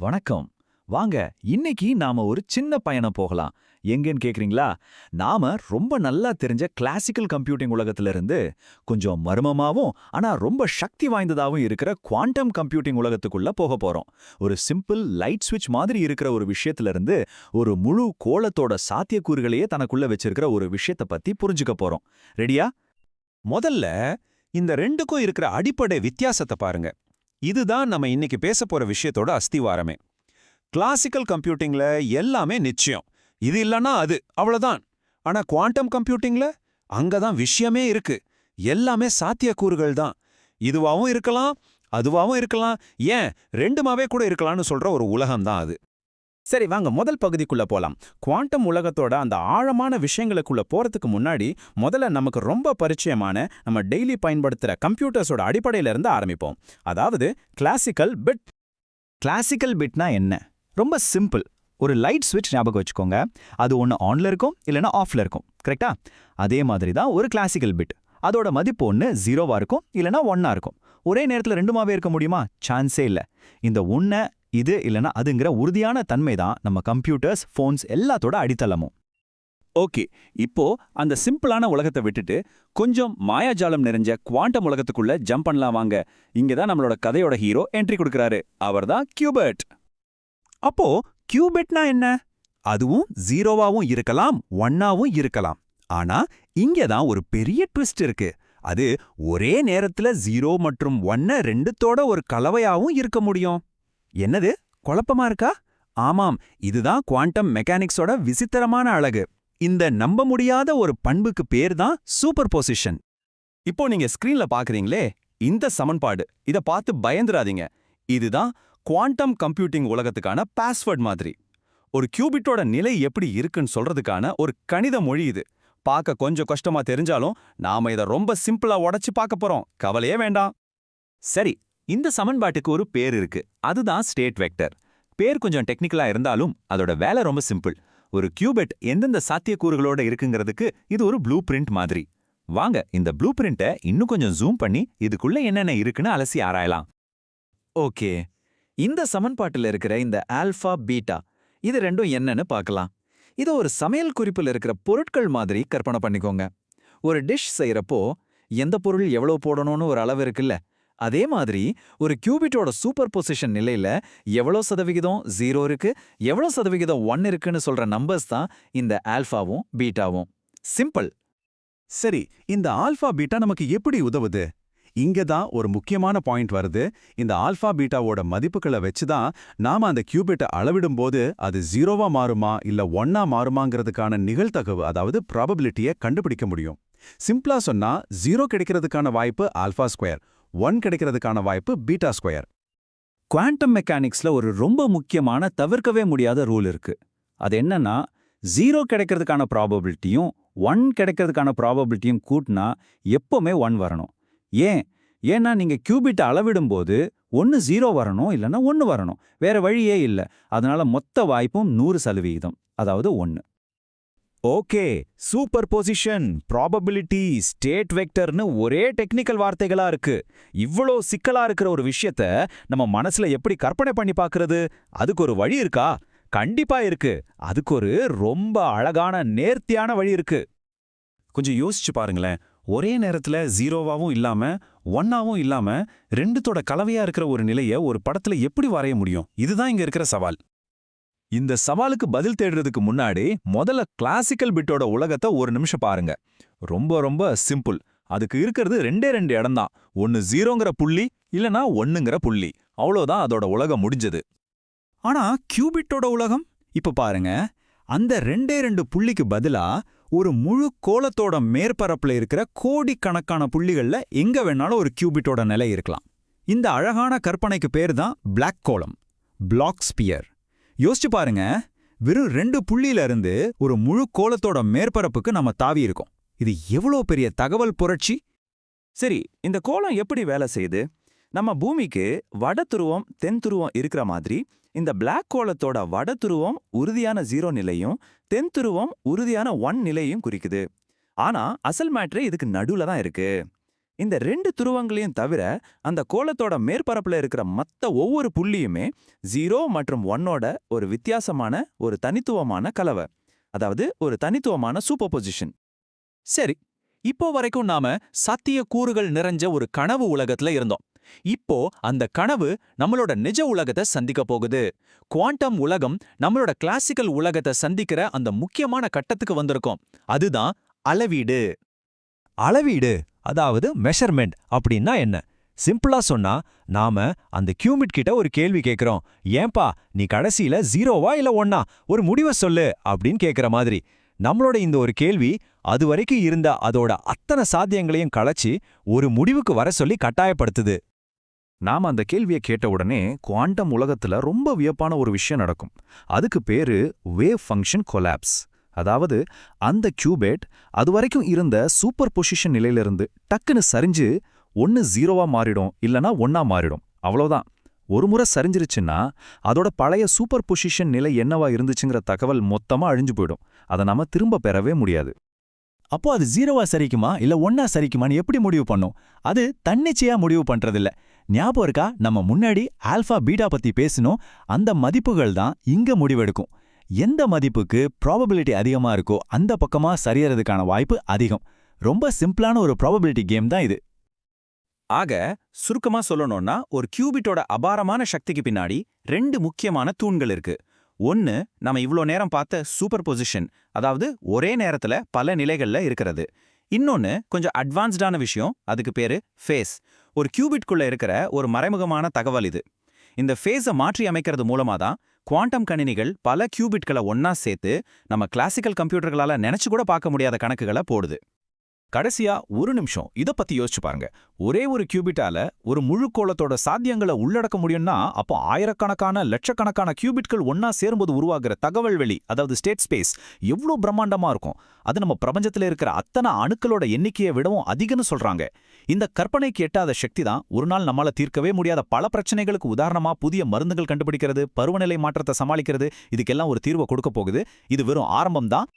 வணக்கம். வாங்க இன்னைக்கு நாம ஒரு சின்ன பயணம் போகலாம். எங்கன்னு கேக்குறீங்களா? நாம ரொம்ப நல்லா தெரிஞ்ச கிளாசிக்கல் கம்ப்யூட்டிங் உலகத்துல இருந்து கொஞ்சம் மர்மமாவும் ஆனா ரொம்ப சக்தி வாய்ந்ததாவும் இருக்கிற குவாண்டம் கம்ப்யூட்டிங் உலகத்துக்குள்ள போக போறோம். ஒரு சிம்பிள் லைட் சுவிட்ச் மாதிரி இருக்கிற ஒரு விஷயத்துல இருந்து ஒரு முழு கோலத்தோட சாத்தியக்கூறுகளையே தனக்குள்ள வச்சிருக்கிற ஒரு விஷயத்த பத்தி புரிஞ்சுக்க போறோம். ரெடியா முதல்ல இந்த ரெண்டுக்கும் இருக்கிற அடிப்படை வித்தியாசத்தை பாருங்க. இதுதான் நம்ம இன்னைக்கு பேச போற விஷயத்தோட அஸ்திவாரமே. கிளாசிக்கல் கம்ப்யூட்டிங்ல எல்லாமே நிச்சயம். இது இல்லனா அது அவ்வளோதான் ஆனா குவாண்டம் கம்ப்யூட்டிங்ல அங்கதான் விஷயமே இருக்கு. எல்லாமே சாத்தியக்கூறுகள் தான். இதுவாவும் இருக்கலாம் அதுவாவும் இருக்கலாம். ஏன்? ரெண்டுமாவே கூட இருக்கலாம்னு சொல்ற ஒரு உலகம் தான் அது. சரி வாங்க முதல் பகுதிக்குள்ள போலாம். குவாண்டம் உலகத்தோட அந்த ஆழமான விஷயங்களுக்குள்ள போறதுக்கு முன்னாடி முதல்ல நமக்கு ரொம்ப பரிச்சயமான நம்ம டெய்லி பயன்படுத்துற கம்ப்யூட்டர்ஸோட அடிப்படையில இருந்து ஆரம்பிப்போம். அதாவது கிளாசிக்கல் பிட் கிளாசிக்கல் பிட்னா என்ன? ரொம்ப சிம்பிள் ஒரு லைட் ஸ்விட்ச் ஞாபகம் வச்சுக்கோங்க. அது ஒன்று ஆன்ல இருக்கும் இல்லைன்னா ஆஃப்ல இருக்கும். கரெக்டா அதே மாதிரி தான் ஒரு கிளாசிக்கல் பிட் அதோட மதிப்பு ஒன்று ஜீரோவா இருக்கும் இல்லைனா ஒன்னா இருக்கும். ஒரே நேரத்தில் ரெண்டுமாவே இருக்க முடியுமா? சான்ஸே இல்லை. இந்த ஒன்றை இது இல்லனா அதுங்கிற உறுதியான தன்மை தான் நம்ம கம்ப்யூட்டர்ஸ் ஃபோன்ஸ் எல்லாத்தோட அடித்தளமும். ஓகே இப்போ அந்த சிம்பிளான உலகத்தை விட்டுட்டு கொஞ்சம் மாயாஜாலம் நிறைஞ்ச குவாண்டம் உலகத்துக்குள்ள ஜம்ப் பண்ணலாம் வாங்க. இங்க தான் நம்மளோட கதையோட ஹீரோ என்ட்ரி கொடுக்கறாரு. அவர்தான் கியூபர்ட் அப்போ கியூபெட்னா என்ன? அதுவும் ஜீரோவாவும் இருக்கலாம் ஒன்னாவும் இருக்கலாம். ஆனா இங்க தான் ஒரு பெரிய ட்விஸ்ட் இருக்கு. அது ஒரே நேரத்துல ஜீரோ மற்றும் ஒன்ன ரெண்டுத்தோட ஒரு கலவையாவும் இருக்க முடியும். என்னது? குழப்பமா இருக்கா? ஆமாம் இதுதான் குவாண்டம் மெக்கானிக்ஸோட விசித்திரமான அழகு. இந்த நம்ப முடியாத ஒரு பண்புக்கு பேர் தான் சூப்பர் பொசிஷன் இப்போ நீங்க ஸ்கிரீன்ல பாக்குறீங்களே இந்த சமன்பாடு. இத பார்த்து பயந்துராதீங்க இதுதான் குவாண்டம் கம்ப்யூட்டிங் உலகத்துக்கான பாஸ்வேர்ட் மாதிரி. ஒரு கியூபிட்டோட நிலை எப்படி இருக்குன்னு சொல்றதுக்கான ஒரு கணித மொழி இது. பார்க்க கொஞ்சம் கஷ்டமா தெரிஞ்சாலும் நாம இத ரொம்ப சிம்பிளா உடைச்சு பார்க்க போறோம். கவலையே வேண்டாம். சரி இந்த சமன்பாட்டுக்கு ஒரு பேர் இருக்கு. அதுதான் ஸ்டேட் வெக்டர். பேர் கொஞ்சம் டெக்னிக்கலா இருந்தாலும் அதோட வேலை ரொம்ப சிம்பிள். ஒரு கியூபெட் எந்தெந்த சாத்தியக்கூறுகளோட இருக்குங்கிறதுக்கு இது ஒரு ப்ளூ பிரிண்ட் மாதிரி. வாங்க இந்த ப்ளூ பிரிண்ட்டை இன்னும் கொஞ்சம் ஜூம் பண்ணி இதுக்குள்ள என்னென்ன இருக்குன்னு அலசி ஆராயலாம். ஓகே. இந்த சமன்பாட்டில் இருக்கிற இந்த ஆல்ஃபா பீட்டா இது ரெண்டும் என்னன்னு பார்க்கலாம். இது ஒரு சமையல் குறிப்பில் இருக்கிற பொருட்கள் மாதிரி கற்பனை பண்ணிக்கோங்க. ஒரு டிஷ் செய்யறப்போ எந்த பொருள் எவ்வளோ போடணும்னு ஒரு அளவு இருக்குல்ல அதே மாதிரி ஒரு கியூபிட்டோட சூப்பர் பொசிஷன் நிலையில எவ்வளோ சதவிகிதம் ஜீரோ இருக்கு எவ்வளோ சதவிகிதம் ஒன் இருக்குன்னு சொல்ற நம்பர்ஸ் தான் இந்த ஆல்ஃபாவும் பீட்டாவும். சிம்பிள் சரி இந்த ஆல்ஃபா பீட்டா நமக்கு எப்படி உதவுது? இங்க தான் ஒரு முக்கியமான பாயிண்ட் வருது. இந்த ஆல்ஃபா பீட்டாவோட மதிப்புகளை வச்சு தான் நாம அந்த கியூபிட்டை அளவிடும்போது அது ஜீரோவா மாறுமா இல்ல ஒன்னா மாறுமாங்கிறதுக்கான நிகழ்த்தகவு அதாவது ப்ராபபிலிட்டியை கண்டுபிடிக்க முடியும். சிம்பிளா சொன்னா ஜீரோ கிடைக்கிறதுக்கான வாய்ப்பு ஆல்ஃபா ஸ்கொயர். ஒன் கிடைக்கிறதுக்கான வாய்ப்பு பீட்டா ஸ்கொயர். குவாண்டம் மெக்கானிக்ஸ்ல ஒரு ரொம்ப முக்கியமான தவிர்க்கவே முடியாத ரூல் இருக்கு. அது என்னன்னா ஜீரோ கிடைக்கிறதுக்கான ப்ராபபிலிட்டியும் ஒன் கிடைக்கிறதுக்கான ப்ராபபிலிட்டியும் கூட்டினா எப்பவுமே ஒன் வரணும். ஏன்? ஏன்னா நீங்க கியூபிட்டை அளவிடும்போது ஒன்று ஜீரோ வரணும் இல்லைன்னா ஒன்று வரணும். வேற வழியே இல்லை. அதனால மொத்த வாய்ப்பும் நூறு சதவீதம் அதாவது ஒன்று okay superposition. Probability state வெக்டர்னு ஒரே டெக்னிக்கல் வார்த்தைகளா இருக்கு. இவ்வளோ சிக்கலா இருக்கிற ஒரு விஷயத்த நம்ம மனசுல எப்படி கற்பனை பண்ணி பார்க்கறது அதுக்கு ஒரு வழி இருக்கா? கண்டிப்பா இருக்கு. அதுக்கு ஒரு ரொம்ப அழகான நேர்த்தியான வழி இருக்கு. கொஞ்சம் யோசிச்சு பாருங்களேன். ஒரே நேரத்துல ஜீரோவாவும் இல்லாம ஒன்னாவும் இல்லாம ரெண்டுத்தோட கலவையா இருக்கிற ஒரு நிலைய ஒரு படத்துல எப்படி வரைய முடியும்? இதுதான் இங்க இருக்கிற சவால். இந்த சவாலுக்கு பதில் தேடுறதுக்கு முன்னாடி முதல்ல கிளாசிக்கல் பிட்டோட உலகத்தை ஒரு நிமிஷம் பாருங்க. ரொம்ப ரொம்ப சிம்பிள் அதுக்கு இருக்கிறது ரெண்டே ரெண்டு இடம்தான். ஒன்னு ஜீரோங்கிற புள்ளி இல்லனா ஒன்னுங்கிற புள்ளி. அவ்வளோதான் அதோட உலகம் முடிஞ்சது. ஆனா கியூபிட்டோட உலகம்? இப்ப பாருங்க. அந்த ரெண்டே ரெண்டு புள்ளிக்கு பதிலா ஒரு முழு கோலத்தோட மேற்பரப்புல இருக்கிற கோடிக்கணக்கான புள்ளிகள்ல எங்க வேணாலும் ஒரு கியூபிட்டோட நிலை இருக்கலாம். இந்த அழகான கற்பனைக்கு பேர் தான் பிளாக் கோலம் பிளாக் ஸ்பியர் யோசிச்சு பாருங்க. வெறும் ரெண்டு புள்ளியில இருந்து ஒரு முழு கோலத்தோட மேற்பரப்புக்கு நம்ம தாவி இருக்கோம். இது எவ்வளோ பெரிய தகவல் புரட்சி? சரி இந்த கோலம் எப்படி வேலை செய்யுது? நம்ம பூமிக்கு வட துருவம் தென் துருவம் இருக்கிற மாதிரி இந்த பிளாக் கோலத்தோட வட துருவம் உறுதியான ஜீரோ நிலையும் தென் துருவம் உறுதியான ஒன் நிலையும் குறிக்குது. ஆனா அசல் மேட்ரே இதுக்கு நடுவுல தான் இருக்கு. இந்த ரெண்டு துருவங்களையும் தவிர அந்த கோலத்தோட மேற்பரப்புல இருக்கிற மத்த ஒவ்வொரு புள்ளியுமே ஜீரோ மற்றும் ஒன்னோட ஒரு வித்தியாசமான ஒரு தனித்துவமான கலவை. அதாவது ஒரு தனித்துவமான சூப்பர் பொசிஷன் சரி இப்போ வரைக்கும் நாம சத்திய கூறுகள் நிறைஞ்ச ஒரு கனவு உலகத்துல இருந்தோம். இப்போ அந்த கனவு நம்மளோட நிஜ உலகத்தை சந்திக்க போகுது. குவாண்டம் உலகம் நம்மளோட கிளாசிக்கல் உலகத்தை சந்திக்கிற அந்த முக்கியமான கட்டத்துக்கு வந்திருக்கோம். அதுதான் அளவீடு. அளவீடு. அதாவது மெஷர்மெண்ட் அப்படின்னா என்ன? சிம்பிளா சொன்னா நாம அந்த கியூமிட் கிட்ட ஒரு கேள்வி கேட்கிறோம் ஏன்பா நீ கடைசியில ஜீரோவா இல்ல ஒன்னா? ஒரு முடிவை சொல்லு அப்படின்னு கேட்கிற மாதிரி. நம்மளோட இந்த ஒரு கேள்வி அது வரைக்கும் இருந்த அதோட அத்தனை சாத்தியங்களையும் களைச்சி ஒரு முடிவுக்கு வர சொல்லி கட்டாயப்படுத்துது. நாம அந்த கேள்வியை கேட்ட உடனே குவாண்டம் உலகத்துல ரொம்ப வியப்பான ஒரு விஷயம் நடக்கும். அதுக்கு பேரு வேவ் ஃபங்க்ஷன் கொலாப்ஸ் அதாவது அந்த கியூபேட் அது வரைக்கும் இருந்த சூப்பர் பொசிஷன் நிலையிலிருந்து டக்குன்னு சரிஞ்சு ஒன்னு ஜீரோவா மாறிடும் இல்லனா ஒன்னா மாறிடும். அவ்வளோதான் ஒரு முறை சரிஞ்சிருச்சுன்னா அதோட பழைய சூப்பர் பொசிஷன் நிலை என்னவா இருந்துச்சுங்கிற தகவல் மொத்தமா அழிஞ்சு போயிடும். அதை நாம திரும்ப பெறவே முடியாது. அப்போ அது ஜீரோவா சரிக்குமா இல்ல ஒன்னா சரிக்குமான்னு எப்படி முடிவு பண்ணும்? அது தன்னிச்சையா முடிவு பண்றதில்ல. ஞாபகம் இருக்கா? நம்ம முன்னாடி ஆல்ஃபா பீட்டா பத்தி பேசினோம். அந்த மதிப்புகள் தான் இங்க முடிவெடுக்கும். எந்த மதிப்புக்கு ப்ராபபிலிட்டி அதிகமா இருக்கோ அந்த பக்கமா சரியறதுக்கான வாய்ப்பு அதிகம். ரொம்ப சிம்பிளான ஒரு ப்ராபபிலிட்டி கேம் தான் இது. ஆக சுருக்கமா சொல்லணும்னா ஒரு கியூபிட்டோட அபாரமான சக்திக்கு பின்னாடி ரெண்டு முக்கியமான தூண்கள் இருக்கு. ஒன்னு நம்ம இவ்ளோ நேரம் பார்த்த சூப்பர் பொசிஷன் அதாவது ஒரே நேரத்துல பல நிலைகள்ல இருக்கிறது. இன்னொன்னு கொஞ்சம் அட்வான்ஸ்டான விஷயம் அதுக்கு பேரு ஃபேஸ் ஒரு கியூபிட்குள்ளே இருக்கிற ஒரு மறைமுகமான தகவல் இது. இந்த ஃபேஸை மாற்றி அமைக்கிறது மூலமா தான் குவாண்டம் கணினிகள் பல கியூபிட்களை ஒன்னா சேர்த்து நம்ம கிளாசிக்கல் கம்ப்யூட்டர்களால நினைச்சு கூட பார்க்க முடியாத கணக்குகளை போடுது. கடைசியா ஒரு நிமிஷம் இத பத்தி யோசிச்சு பாருங்க. ஒரே ஒரு கியூபிட்டால ஒரு முழு கோலத்தோட சாத்தியங்களை உள்ளடக்க முடியும்னா அப்போ ஆயிரக்கணக்கான லட்சக்கணக்கான கியூபிட்கள் ஒன்னா சேரும்போது உருவாகிற தகவல் வெளி அதாவது ஸ்டேட் ஸ்பேஸ் எவ்வளோ பிரம்மாண்டமா இருக்கும்? அது நம்ம பிரபஞ்சத்துல இருக்கிற அத்தனை அணுக்களோட எண்ணிக்கையை விடவும் அதிகம்னு சொல்றாங்க. இந்த கற்பனைக்கு எட்டாத சக்தி தான் ஒரு நாள் நம்மளால தீர்க்கவே முடியாத பல பிரச்சனைகளுக்கு உதாரணமா புதிய மருந்துகள் கண்டுபிடிக்கிறது பருவநிலை மாற்றத்தை சமாளிக்கிறது இதுக்கெல்லாம் ஒரு தீர்வை கொடுக்க போகுது. இது வெறும் ஆரம்பம் தான்